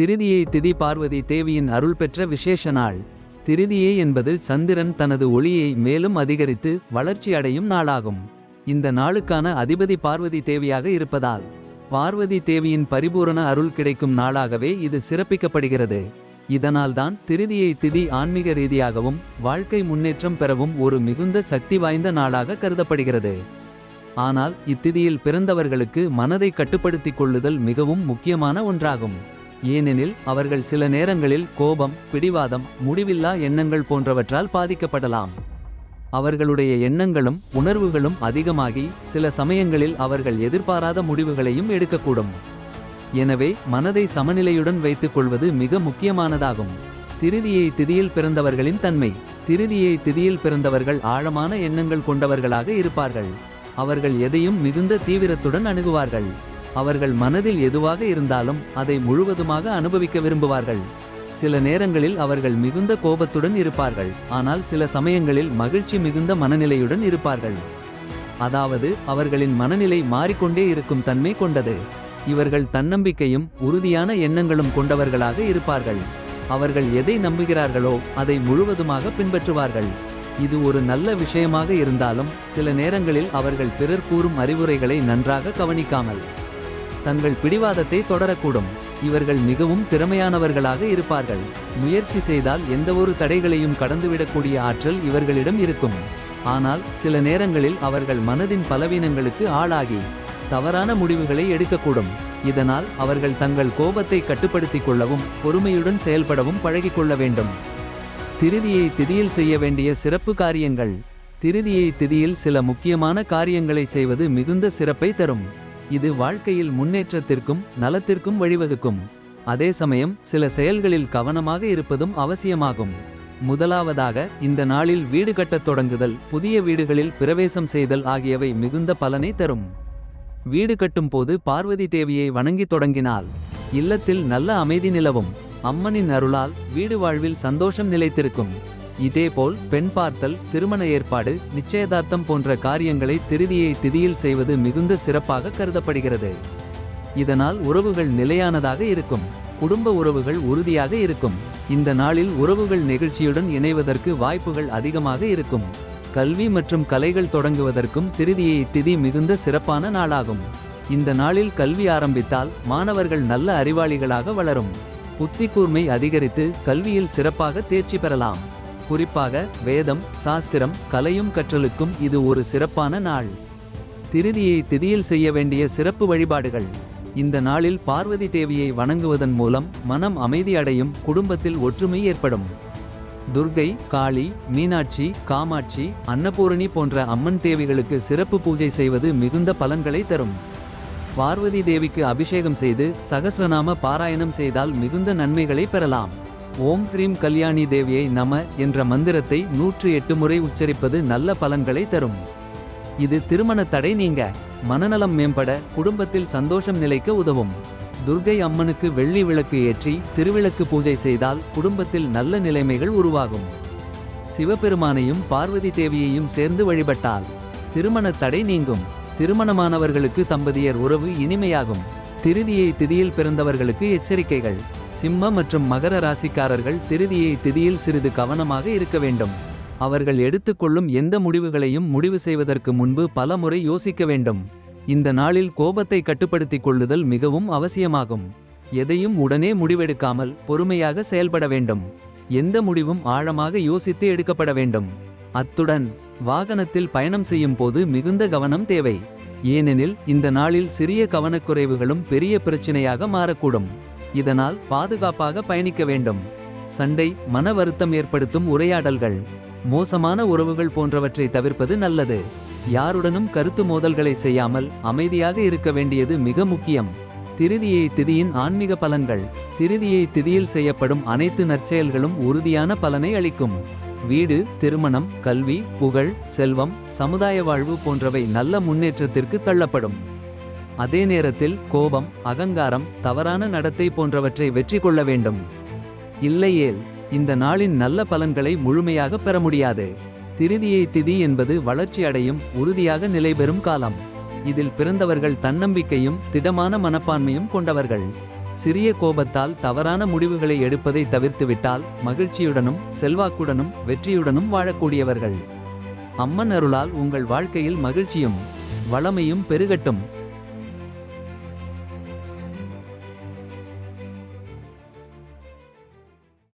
திருதியை திதி பார்வதி தேவியின் அருள் பெற்ற விசேஷ நாள். திருதியை என்பது சந்திரன் தனது ஒளியை மேலும் அதிகரித்து வளர்ச்சி அடையும் நாளாகும். இந்த நாளுக்கான அதிபதி பார்வதி தேவியாக இருப்பதால் பார்வதி தேவியின் பரிபூரண அருள் கிடைக்கும் நாளாகவே இது சிறப்பிக்கப்படுகிறது. இதனால்தான் திருதியை திதி ஆன்மீக ரீதியாகவும் வாழ்க்கை முன்னேற்றம் பெறவும் ஒரு மிகுந்த சக்தி வாய்ந்த நாளாக கருதப்படுகிறது. ஆனால் இத்திதியில் பிறந்தவர்களுக்கு மனதை கட்டுப்படுத்திக் கொள்ளுதல் மிகவும் முக்கியமான ஒன்றாகும். ஏனெனில் அவர்கள் சில நேரங்களில் கோபம் பிடிவாதம் முடிவில்லா எண்ணங்கள் போன்றவற்றால் பாதிக்கப்படலாம். அவர்களுடைய எண்ணங்களும் உணர்வுகளும் அதிகமாகி சில சமயங்களில் அவர்கள் எதிர்பாராத முடிவுகளையும் எடுக்கக்கூடும். எனவே மனதை சமநிலையுடன் வைத்துக் கொள்வது மிக முக்கியமானதாகும். திருதியை திதியில் பிறந்தவர்களின் தன்மை. திருதியை திதியில் பிறந்தவர்கள் ஆழமான எண்ணங்கள் கொண்டவர்களாக இருப்பார்கள். அவர்கள் எதையும் மிகுந்த தீவிரத்துடன் அணுகுவார்கள். அவர்கள் மனதில் எதுவாக இருந்தாலும் அதை முழுவதுமாக அனுபவிக்க விரும்புவார்கள். சில நேரங்களில் அவர்கள் மிகுந்த கோபத்துடன் இருப்பார்கள். ஆனால் சில சமயங்களில் மகிழ்ச்சி மிகுந்த மனநிலையுடன் இருப்பார்கள். அதாவது அவர்களின் மனநிலை மாறிக்கொண்டே இருக்கும் தன்மை கொண்டது. இவர்கள் தன்னம்பிக்கையும் உறுதியான எண்ணங்களும் கொண்டவர்களாக இருப்பார்கள். அவர்கள் எதை நம்புகிறார்களோ அதை முழுவதுமாக பின்பற்றுவார்கள். இது ஒரு நல்ல விஷயமாக இருந்தாலும் சில நேரங்களில் அவர்கள் பிறர் கூறும் அறிவுரைகளை நன்றாக கவனிக்காமல் தங்கள் பிடிவாதத்தை தொடரக்கூடும். இவர்கள் மிகவும் திறமையானவர்களாக இருப்பார்கள். முயற்சி செய்தால் எந்தவொரு தடைகளையும் கடந்துவிடக்கூடிய ஆற்றல் இவர்களிடம் இருக்கும். ஆனால் சில நேரங்களில் அவர்கள் மனதின் பலவீனங்களுக்கு ஆளாகி தவறான முடிவுகளை எடுக்கக்கூடும். இதனால் அவர்கள் தங்கள் கோபத்தை கட்டுப்படுத்திக் கொள்ளவும் பொறுமையுடன் செயல்படவும் பழகிக்கொள்ள வேண்டும். திருதியை திதியில் செய்ய வேண்டிய சிறப்பு காரியங்கள். திருதியை திதியில் சில முக்கியமான காரியங்களை செய்வது மிகுந்த சிறப்பை தரும். இது வாழ்க்கையில் முன்னேற்றத்திற்கும் நலத்திற்கும் வழிவகுக்கும். அதே சமயம் சில செயல்களில் கவனமாக இருப்பதும் அவசியமாகும். முதலாவதாக இந்த நாளில் வீடு கட்டத் தொடங்குதல் புதிய வீடுகளில் பிரவேசம் செய்தல் ஆகியவை மிகுந்த பலனை தரும். வீடு கட்டும்போது பார்வதி தேவியை வணங்கித் தொடங்கினால் இல்லத்தில் நல்ல அமைதி நிலவும். அம்மனின் அருளால் வீடு வாழ்வில் சந்தோஷம் நிலைத்திருக்கும். இதேபோல் பெண் பார்த்தல் திருமண ஏற்பாடு நிச்சயதார்த்தம் போன்ற காரியங்களை திருதியை திதியில் செய்வது மிகுந்த சிறப்பாக கருதப்படுகிறது. இதனால் உறவுகள் நிலையானதாக இருக்கும். குடும்ப உறவுகள் உறுதியாக இருக்கும். இந்த நாளில் உறவுகள் நெகிழ்ச்சியுடன் இணைவதற்கு வாய்ப்புகள் அதிகமாக இருக்கும். கல்வி மற்றும் கலைகள் தொடங்குவதற்கும் திருதியை திதி மிகுந்த சிறப்பான நாளாகும். இந்த நாளில் கல்வி ஆரம்பித்தால் மாணவர்கள் நல்ல அறிவாளிகளாக வளரும். புத்தி கூர்மை அதிகரித்து கல்வியில் சிறப்பாக தேர்ச்சி பெறலாம். குறிப்பாக வேதம் சாஸ்திரம் கலையும் கற்றலுக்கும் இது ஒரு சிறப்பான நாள். திருதியை திதியில் செய்ய வேண்டிய சிறப்பு வழிபாடுகள். இந்த நாளில் பார்வதி தேவியை வணங்குவதன் மூலம் மனம் அமைதியடையும் குடும்பத்தில் ஒற்றுமை ஏற்படும். துர்கை காளி மீனாட்சி காமாட்சி அன்னபூரணி போன்ற அம்மன் தேவிகளுக்கு சிறப்பு பூஜை செய்வது மிகுந்த பலன்களை தரும். பார்வதி தேவிக்கு அபிஷேகம் செய்து சகசிரநாம பாராயணம் செய்தால் மிகுந்த நன்மைகளை பெறலாம். ஓம் ஹ்ரீம் கல்யாணி தேவியை நம என்ற மந்திரத்தை நூற்று எட்டு முறை உச்சரிப்பது நல்ல பலன்களை தரும். இது திருமண தடை நீங்க மனநலம் மேம்பட குடும்பத்தில் சந்தோஷம் நிலைக்க உதவும். துர்கை அம்மனுக்கு வெள்ளி விளக்கு ஏற்றி திருவிளக்கு பூஜை செய்தால் குடும்பத்தில் நல்ல நிலைமைகள் உருவாகும். சிவபெருமானையும் பார்வதி தேவியையும் சேர்ந்து வழிபட்டால் திருமண தடை நீங்கும். திருமணமானவர்களுக்கு தம்பதியர் உறவு இனிமையாகும். திருதியை திதியில் பிறந்தவர்களுக்கு எச்சரிக்கைகள். சிம்ம மற்றும் மகர ராசிக்காரர்கள் திருதியை திதியில் சிறிது கவனமாக இருக்க வேண்டும். அவர்கள் எடுத்துக்கொள்ளும் எந்த முடிவுகளையும் முடிவு செய்வதற்கு முன்பு பல முறை யோசிக்க வேண்டும். இந்த நாளில் கோபத்தை கட்டுப்படுத்திக் கொள்ளுதல் மிகவும் அவசியமாகும். எதையும் உடனே முடிவெடுக்காமல் பொறுமையாக செயல்பட வேண்டும். எந்த முடிவும் ஆழமாக யோசித்து எடுக்கப்பட வேண்டும். அத்துடன் வாகனத்தில் பயணம் செய்யும் போது மிகுந்த கவனம் தேவை. ஏனெனில் இந்த நாளில் சிறிய கவனக்குறைவுகளும் பெரிய பிரச்சினையாக மாறக்கூடும். இதனால் பாதுகாப்பாக பயணிக்க வேண்டும். சண்டை மன வருத்தம் ஏற்படுத்தும் உரையாடல்கள் மோசமான உறவுகள் போன்றவற்றை தவிர்ப்பது நல்லது. யாருடனும் கருத்து மோதல்களை செய்யாமல் அமைதியாக இருக்க வேண்டியது மிக முக்கியம். திருதியை திதியின் ஆன்மீக பலன்கள் திருதியை திதியில் செய்யப்படும் அனைத்து நற்செயல்களும் உறுதியான பலனை அளிக்கும். வீடு திருமணம் கல்வி புகழ் செல்வம் சமுதாய வாழ்வு போன்றவை நல்ல முன்னேற்றத்திற்கு தள்ளப்படும். அதே நேரத்தில் கோபம் அகங்காரம் தவறான நடத்தை போன்றவற்றை வெற்றி கொள்ள வேண்டும். இல்லையேல் இந்த நாளின் நல்ல பலன்களை முழுமையாக பெற முடியாது. திருதியை திதி என்பது வளர்ச்சி அடையும் உறுதியாக நிலைபெறும் காலம். இதில் பிறந்தவர்கள் தன்னம்பிக்கையும் திடமான மனப்பான்மையும் கொண்டவர்கள். சிறிய கோபத்தால் தவறான முடிவுகளை எடுப்பதை தவிர்த்துவிட்டால் மகிழ்ச்சியுடனும் செல்வாக்குடனும் வெற்றியுடனும் வாழக்கூடியவர்கள். அம்மன் அருளால் உங்கள் வாழ்க்கையில் மகிழ்ச்சியும் வளமையும் பெருகட்டும்.